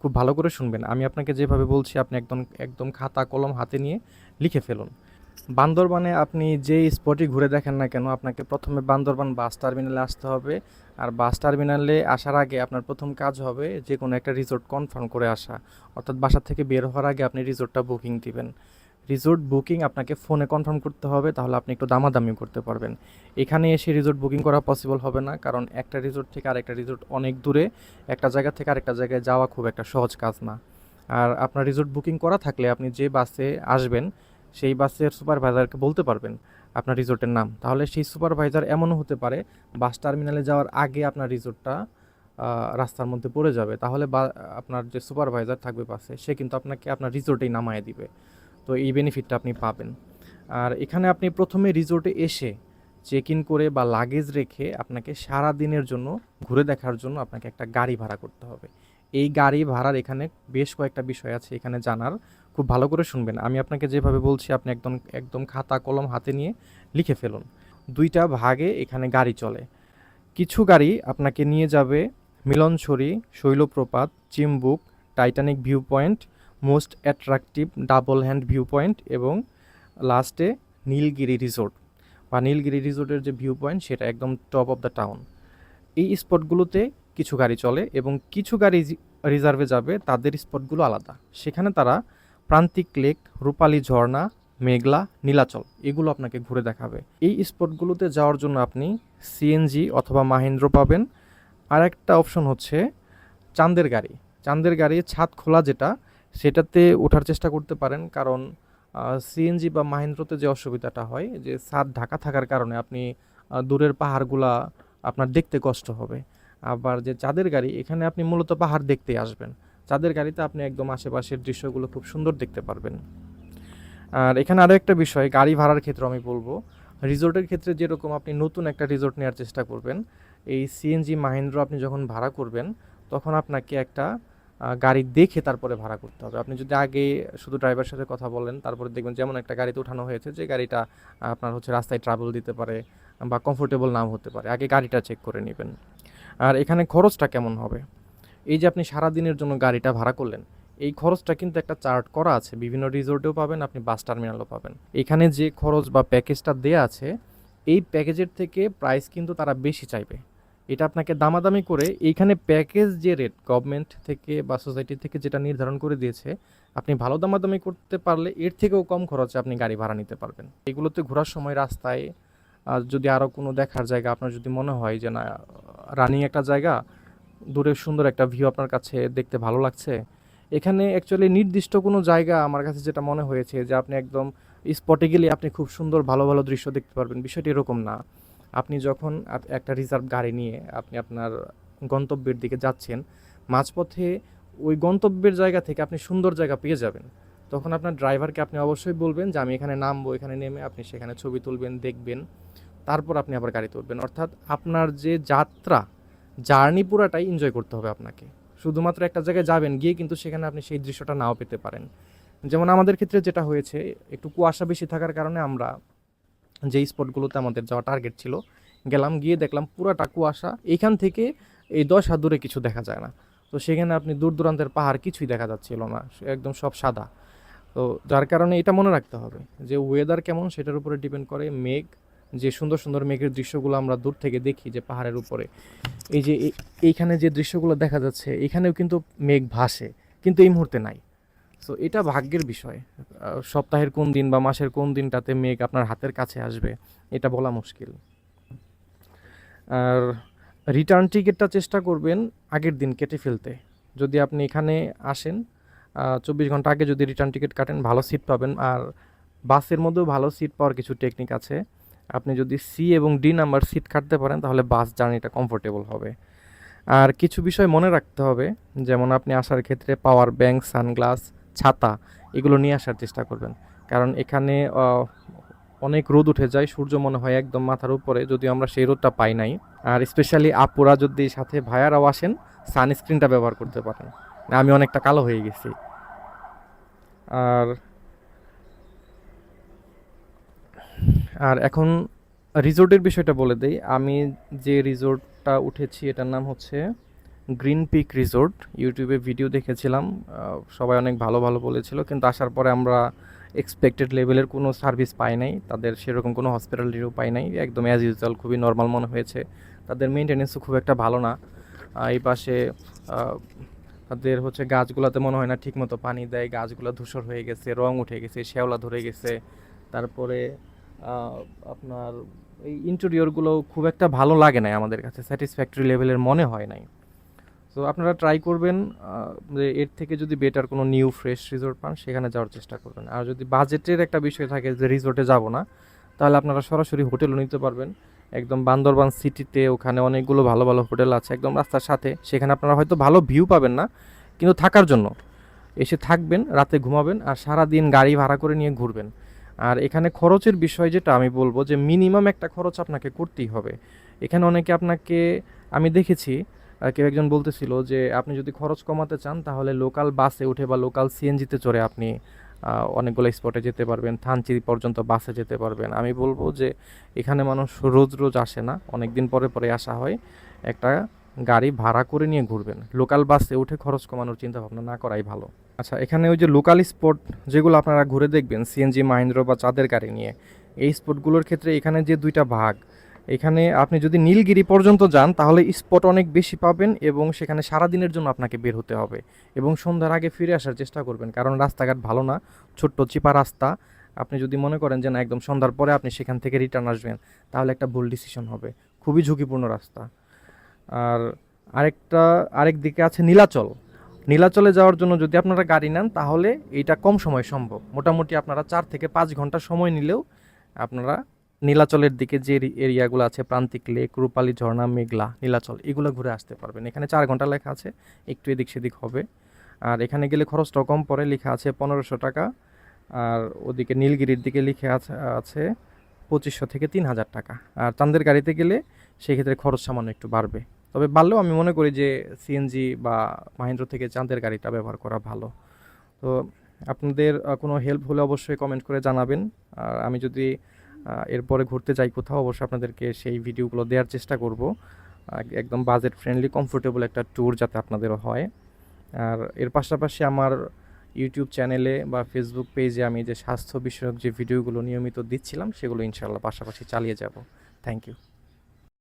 খুব ভালো করে শুনবেন। আমি আপনাকে যেভাবে বলছি, আপনি একদম একদম খাতা, কলম হাতে নিয়ে লিখে ফেলুন। বান্দরবানে আপনি যে স্পটই ঘুরে দেখেন না কেন, আপনাকে প্রথমে বান্দরবান বাস টার্মিনালে আসতে হবে। আর বাস টার্মিনালে আসার আগে আপনার প্রথম কাজ হবে যে কোনো একটা রিসোর্ট কনফার্ম করে আসা। অর্থাৎ বাসা থেকে বের হওয়ার আগে আপনি রিসোর্টটা বুকিং দিবেন। রিসোর্ট বুকিং আপনাকে ফোনে কনফার্ম করতে হবে, তাহলে আপনি একটু দামাদামি করতে পারবেন। এখানে এসে রিসোর্ট বুকিং করা পসিবল হবে না, কারণ একটা রিসোর্ট থেকে আরেকটা রিসোর্ট অনেক দূরে, একটা জায়গা থেকে আরেকটা জায়গায় যাওয়া খুব একটা সহজ কাজ না। আর আপনার রিসোর্ট বুকিং করা থাকলে আপনি যে বাসে আসবেন, সেই বাসের সুপারভাইজারকে বলতে পারবেন আপনার রিসোর্টের নাম। তাহলে সেই সুপারভাইজার এমনও হতে পারে, বাস টার্মিনালে যাওয়ার আগে আপনার রিসোর্টটা রাস্তার মধ্যে পড়ে যাবে। তাহলে বা, আপনার যে সুপারভাইজার থাকবে বাসে, সে কিন্তু আপনাকে আপনার রিসোর্টেই নামায় দিবে। তো এই বেনিফিটটা আপনি পাবেন। আর এখানে আপনি প্রথমে রিসোর্টে এসে চেক ইন করে বা লাগেজ রেখে আপনাকে সারা দিনের জন্য ঘুরে দেখার জন্য আপনাকে একটা গাড়ি ভাড়া করতে হবে। এই গাড়ি ভাড়ার এখানে বেশ কয়েকটা বিষয় আছে এখানে জানার। খুব ভালো করে শুনবেন। আমি আপনাকে যেভাবে বলছি, আপনি একদম একদম খাতা, কলম হাতে নিয়ে লিখে ফেলুন। দুইটা ভাগে এখানে গাড়ি চলে। কিছু গাড়ি আপনাকে নিয়ে যাবে Milanchhari, Shoilopropat, Chimbuk, Titanic view point most attractive double hand view point এবং লাস্টে নীলগিরি রিসোর্ট। বা নীলগিরি রিসোর্টের যে ভিউ পয়েন্ট সেটা একদম টপ অফ দ্য টাউন এই স্পটগুলোতে কিছু গাড়ি চলে এবং কিছু গাড়ি রিজার্ভে যাবে, তাদের স্পটগুলো আলাদা। সেখানে তারা প্রান্তিক লেক, রূপালী ঝর্ণা, মেঘলা, নীলাচল, এগুলো আপনাকে ঘুরে দেখাবে। এই স্পটগুলোতে যাওয়ার জন্য আপনি সিএনজি অথবা মাহেন্দ্র পাবেন। আর একটা অপশন হচ্ছে চাঁদের গাড়ি। চাঁদের গাড়ি ছাদ খোলা যেটা সেটাতে ওঠার চেষ্টা করতে পারেন। কারণ সিএনজি বা মাহেন্দ্রতে যে অসুবিধাটা হয়, যে ছাদ ঢাকা থাকার কারণে আপনি দূরের পাহাড়গুলা আপনার দেখতে কষ্ট হবে। আবার যে চাঁদের গাড়ি, এখানে আপনি মূলত পাহাড় দেখতে আসবেন। চাঁদের গাড়িতে আপনি একদম আশেপাশের দৃশ্যগুলো খুব সুন্দর দেখতে পারবেন। আর এখানে আরও একটা বিষয়, গাড়ি ভাড়ার ক্ষেত্রে আমি বলব। রিসোর্টের ক্ষেত্রে যেরকম আপনি নতুন একটা রিসোর্ট নেওয়ার চেষ্টা করবেন, এই সিএনজি মাহেন্দ্র আপনি যখন ভাড়া করবেন, তখন আপনাকে একটা গাড়ি দেখে তারপরে ভাড়া করতে হবে। আপনি যদি আগে শুধু ড্রাইভারের সাথে কথা বলেন, তারপরে দেখবেন যেমন একটা গাড়িতে উঠানো হয়েছে যে গাড়িটা আপনার হচ্ছে রাস্তায় ট্রাভেল দিতে পারে বা কমফোর্টেবল নাও হতে পারে, আগে গাড়িটা চেক করে নেবেন। আর এখানে খরচটা কেমন হবে? এই যে আপনি সারা দিনের জন্য গাড়িটা ভাড়া করলেন, এই খরচটা কিন্তু একটা চার্ট করা আছে। বিভিন্ন রিসোর্টেও পাবেন, আপনি বাস টার্মিনালও পাবেন। এখানে যে খরচ বা প্যাকেজটা দেয়া আছে, এই প্যাকেজের থেকে প্রাইস কিন্তু তারা বেশি চাইবে। এটা আপনাকে দামাদামি করে এইখানে প্যাকেজ যে রেট গভর্নমেন্ট থেকে বা সোসাইটি থেকে যেটা নির্ধারণ করে দিয়েছে, আপনি ভালো দামাদামি করতে পারলে এর থেকেও কম খরচে আপনি গাড়ি ভাড়া নিতে পারবেন। এগুলোতে ঘোরার সময় রাস্তায় যদি আরও কোনো দেখার জায়গা আপনার যদি মনে হয় যে না রানিং একটা জায়গা, দূরে সুন্দর একটা ভিউ আপনার কাছে দেখতে ভালো লাগছে, এখানে অ্যাকচুয়ালি নির্দিষ্ট কোনো জায়গা আমার কাছে যেটা মনে হয়েছে যে আপনি একদম স্পটে গেলে আপনি খুব সুন্দর ভালো ভালো দৃশ্য দেখতে পারবেন। বিষয়টি এরকম না। আপনি যখন একটা রিজার্ভ গাড়ি নিয়ে আপনি আপনার গন্তব্যের দিকে যাচ্ছেন, মাঝপথে ওই গন্তব্যের জায়গা থেকে আপনি সুন্দর জায়গা পেয়ে যাবেন। তখন আপনার ড্রাইভারকে আপনি অবশ্যই বলবেন যে, আমি এখানে নামবো, এখানে নেমে আপনি সেখানে ছবি তুলবেন, দেখবেন। তারপর আপনি আবার গাড়ি তুলবেন অর্থাৎ আপনার যে যাত্রা, জার্নি পুরাটাই এনজয় করতে হবে আপনাকে। শুধুমাত্র একটা জায়গায় যাবেন, গিয়ে কিন্তু সেখানে আপনি সেই দৃশ্যটা নাও পেতে পারেন। যেমন আমাদের ক্ষেত্রে যেটা হয়েছে, একটু কুয়াশা বেশি থাকার কারণে আমরা যেই স্পটগুলোতে আমাদের যাওয়া টার্গেট ছিল, গেলাম, গিয়ে দেখলাম পুরাটা কুয়াশা এইখান থেকে এই দশ হাত দূরে কিছু দেখা যায় না। তো সেখানে আপনি দূর দূরান্তের পাহাড় কিছুই দেখা যাচ্ছিল না, একদম সব সাদা। তো যার কারণে এটা মনে রাখতে হবে যে ওয়েদার কেমন সেটার উপরে ডিপেন্ড করে মেঘ, যে সুন্দর সুন্দর মেঘের দৃশ্যগুলো আমরা দূর থেকে দেখি যে পাহাড়ের উপরে। এই যে এই- এইখানে যে দৃশ্যগুলো দেখা যাচ্ছে, এখানেও কিন্তু মেঘ ভাসে, কিন্তু এই মুহূর্তে নাই। সো এটা ভাগ্যের বিষয়। সপ্তাহের কোন দিন বা মাসের কোন দিনটাতে মেঘ আপনার হাতের কাছে আসবে, এটা বলা মুশকিল। আর রিটার্ন টিকিটটা চেষ্টা করবেন আগের দিন কেটে ফেলতে। যদি আপনি এখানে আসেন চব্বিশ ঘণ্টা আগে যদি রিটার্ন টিকিট কাটেন, ভালো সিট পাবেন। আর বাসের মধ্যেও ভালো সিট পাওয়ার কিছু টেকনিক আছে। আপনি যদি সি এবং ডি নাম্বার সিট কাটতে পারেন, তাহলে বাস জার্নিটা কমফোর্টেবল হবে। আর কিছু বিষয় মনে রাখতে হবে, যেমন আপনি আসার ক্ষেত্রে পাওয়ার ব্যাংক সানগ্লাস ছাতা, এগুলো নিয়ে আসার চেষ্টা করবেন। কারণ এখানে অনেক রোদ উঠে যায়, সূর্য মনে হয় একদম মাথার উপরে, যদিও আমরা সেই রোদটা পাই নাই। আর স্পেশালি আপুরা যদি সাথে ভাইয়ারাও আসেন সানস্ক্রিনটা ব্যবহার করতে পারেন। আমি অনেকটা কালো হয়ে গেছি। আর আর এখন রিসোর্টের বিষয়টা বলে দেই। আমি যে রিসোর্টটা উঠেছি, এটার নাম হচ্ছে গ্রিন পিক রিসোর্ট। ইউটিউবে ভিডিও দেখেছিলাম। সবাই অনেক ভালো ভালো বলেছিল। কিন্তু আসার পরে আমরা এক্সপেক্টেড লেভেলের কোনো সার্ভিস পাই নাই। তাদের সেরকম কোনো হসপিটালিটিও পাই নাই। একদম অ্যাজ ইউজুয়াল খুবই নর্মাল মনে হয়েছে। তাদের মেনটেনেন্সও খুব একটা ভালো না। এই পাশে তাদের হচ্ছে গাছগুলোতে মনে হয় না ঠিকমতো পানি দেয়। গাছগুলো ধূসর হয়ে গেছে, রং উঠে গেছে, শ্যাওলা ধরে গেছে। তারপরে আপনার এই ইন্টেরিয়রগুলো খুব একটা ভালো লাগে নাই আমাদের কাছে। স্যাটিসফ্যাক্টরি লেভেলের মনে হয় নাই। তো আপনারা ট্রাই করবেন যে এর থেকে যদি বেটার কোনো নিউ ফ্রেশ রিসোর্ট পান, সেখানে যাওয়ার চেষ্টা করবেন। আর যদি বাজেটের একটা বিষয় থাকে যে রিসোর্টে যাব না, তাহলে আপনারা সরাসরি হোটেলও নিতে পারবেন। একদম বান্দরবান সিটিতে ওখানে অনেকগুলো ভালো ভালো হোটেল আছে, একদম রাস্তার সাথে। সেখানে আপনারা হয়তো ভালো ভিউ পাবেন না, কিন্তু থাকার জন্য। এসে থাকবেন, রাতে ঘুমাবেন, আর সারা দিন গাড়ি ভাড়া করে নিয়ে ঘুরবেন। আর এখানে খরচের বিষয় যেটা আমি বলব, যে মিনিমাম একটা খরচ আপনাকে করতেই হবে। এখানে অনেকে আপনাকে, আমি দেখেছি কেউ একজন বলতেছিল যে, আপনি যদি খরচ কমাতে চান, তাহলে লোকাল বাসে উঠে বা লোকাল সিএনজিতে চড়ে আপনি অনেকগুলো স্পটে যেতে পারবেন থানচি পর্যন্ত বাসে যেতে পারবেন। আমি বলব যে, এখানে মানুষ রোজ রোজ আসে না অনেক দিন পরে পরে আসা হয়। একটা গাড়ি ভাড়া করে নিয়ে ঘুরবেন। লোকাল বাসে উঠে খরচ কমানোর চিন্তা ভাবনা না করাই ভালো। আচ্ছা এখানে ওই যে লোকাল স্পট যেগুলো আপনারা ঘুরে দেখবেন সিএনজি মাহিন্দ্র বা চাঁদের গাড়ি নিয়ে, এই স্পটগুলোর ক্ষেত্রে এখানে যে দুইটা ভাগ এখানে আপনি যদি নীলগিরি পর্যন্ত যান, তাহলে স্পট অনেক বেশি পাবেন এবং সেখানে সারা দিনের জন্য আপনাকে বের হতে হবে এবং সন্ধ্যার আগে ফিরে আসার চেষ্টা করবেন, কারণ রাস্তাঘাট ভালো না, ছোট্ট চিপা রাস্তা। আপনি যদি মনে করেন যে না, একদম সন্ধ্যার পরে আপনি সেখান থেকে রিটার্ন আসবেন, তাহলে একটা ভুল ডিসিশন হবে। খুবই ঝুঁকিপূর্ণ রাস্তা। আর আরেকটা, আরেক দিকে আছে নীলাচল। নীলাচলে যাওয়ার জন্য যদি আপনারা গাড়ি নেন, তাহলে এইটা কম সময় সম্ভব। মোটামুটি আপনারা চার থেকে পাঁচ ঘণ্টা সময় নিলেও আপনারা নীলাচলের দিকে যে এরিয়াগুলো আছে, প্রান্তিক লেক, রূপালী ঝর্ণা, মেঘলা, নীলাচল, এগুলো ঘুরে আসতে পারবেন। এখানে চার ঘণ্টা লেখা আছে, একটু এদিক সেদিক হবে। আর এখানে গেলে খরচটা কম পড়ে, লেখা আছে পনেরোশো টাকা। আর ওদিকে নীলগিরির দিকে লিখে আছে আছে পঁচিশশো থেকে তিন হাজার টাকা। আর চান্দের গাড়িতে গেলে সেক্ষেত্রে খরচ সামান্য একটু বাড়বে। তবে বাড়লেও আমি মনে করি যে সিএনজি বা মাহিন্দ্র থেকে চাঁদের গাড়িটা ব্যবহার করা ভালো। তো আপনাদের কোনো হেল্প হলে অবশ্যই কমেন্ট করে জানাবেন। আর আমি যদি এরপরে ঘুরতে যাই কোথাও, অবশ্যই আপনাদেরকে সেই ভিডিওগুলো দেওয়ার চেষ্টা করব। একদম বাজেট ফ্রেন্ডলি কমফোর্টেবল একটা ট্যুর যাতে আপনাদেরও হয়। আর এর পাশাপাশি আমার ইউটিউব চ্যানেলে বা ফেসবুক পেজে আমি যে স্বাস্থ্য বিষয়ক যে ভিডিওগুলো নিয়মিত দিচ্ছিলাম, সেগুলো ইনশাআল্লাহ পাশাপাশি চালিয়ে যাব। Thank you